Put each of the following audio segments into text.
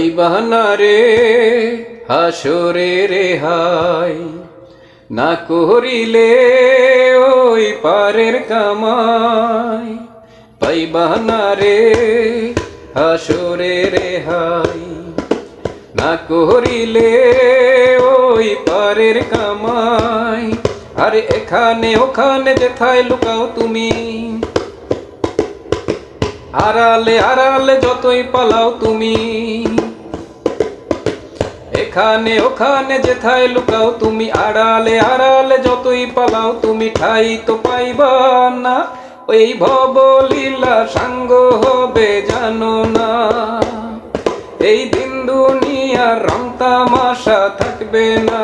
পাইবানা রে, হাসরে রে হাই না করিলে ওই পারের কামাই। পাইবানা রে, হাসরে রে হাই না করিলে ওই পারের কামাই। আরে এখানে ওখানে যেথায় লুকাও তুমি। আড়ালে আড়ালে যতই পালাও তুমি। এখানে ওখানে যেথায় লুকাও, তুমি আড়ালে আড়ালে যতই পালাও, তুমি ঠাই তো পাইবা না। ওই ভব লীলা সাঙ্গ হবে, জানো না। এই দিন দুনিয়ার রং তামাশা থাকবে না।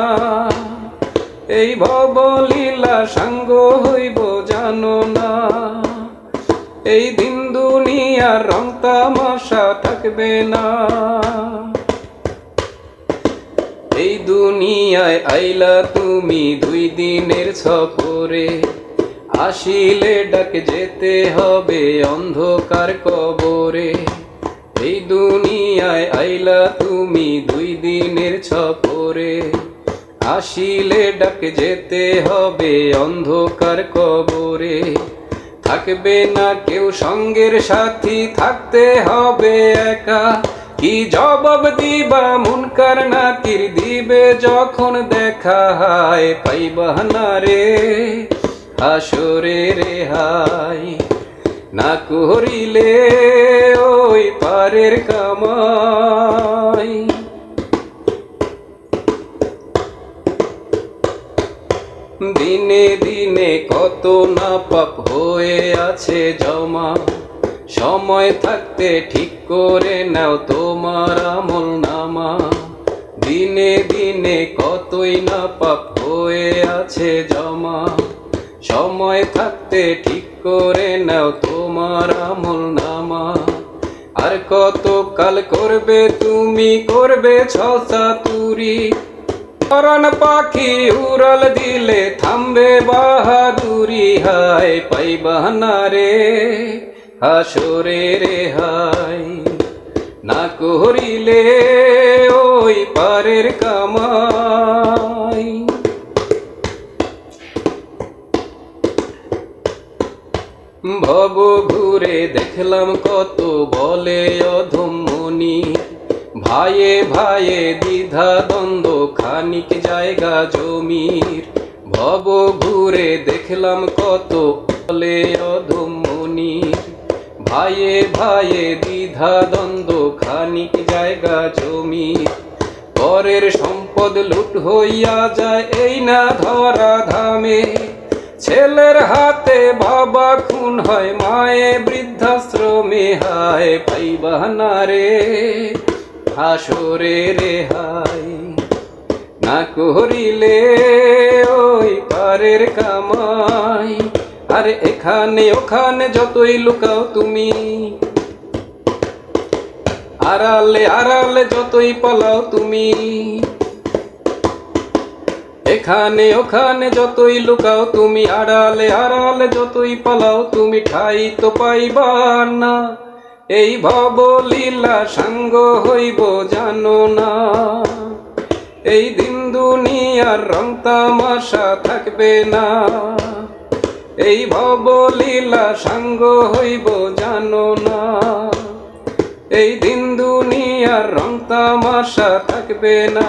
এই ভব লীলা সাঙ্গ হইব, জানো না। এই দিন দুনিয়ার রং তামাশা থাকবে না। এই দুনিয়ায় আইলা তুমি দুই দিনের সফরে। আসিলে ডাক যেতে হবে অন্ধকার কবরে। এই দুনিয়ায় আইলা তুমি দুই দিনের সফরে। আসিলে ডাক যেতে হবে অন্ধকার কবরে। থাকবে না কেউ সঙ্গের সাথী, থাকতে হবে একা। কি জবাব দিবা মুনকার নাকির দিবে যখন দেখা হায়, পাইবা না রে আসরে রে হাই না করিলে ওই পারের কামাই। দিনে দিনে কত না পাপ হয়ে আছে জমা। সময় থাকতে ঠিক করে নাও তোমার আমল নামা। দিনে দিনে কতই না পাপ হয়ে আছে জমা। সময় থাকতে ঠিক করে নাও তোমার আমল নামা। আর কত কাল করবে তুমি করবে ছসা তুরি। করন পাখি উড়াল দিলে থামবে বাহাদুরি। হায় পাইবানা রে। হাসরে রে হাই না করিলে ওই পারের কামাই। ভব ঘুরে দেখলাম কত বলে অধমনি। ভাইয়ে ভাইয়ে দ্বিধা দ্বন্দ্ব, খানিক জায়গা জমির। ভব ঘুরে দেখলাম কত বলে অধমনির ভাইয়ে ভাইয়ে দ্বিধা দ্বন্দ্ব, খানিক জায়গা জমি। পরের সম্পদ লুট হইয়া যায়, এই না ধরা ধামে। ছেলের হাতে বাবা খুন হয়, মায়ে বৃদ্ধাশ্রমে হায় পাইবানা রে হাসরে রে হাই না করিলে ওই পারের কামাই। আরে এখানে, ওখানে যতই লুকাও তুমি। আড়ালে আড়ালে যতই পালাও তুমি। এখানে, ওখানে যতই লুকাও তুমি। আড়ালে আড়ালে যতই পালাও তুমি, ঠাই তো পাইবা না। এই ভব লীলা সাঙ্গ হইব জানো না। এই দিন দুনিয়ার রং তামাশা থাকবে না। এই ভবলীলা সাঙ্গ হইব জানো না। এই দিন দুনিয়ার রং তামাশা থাকবে না।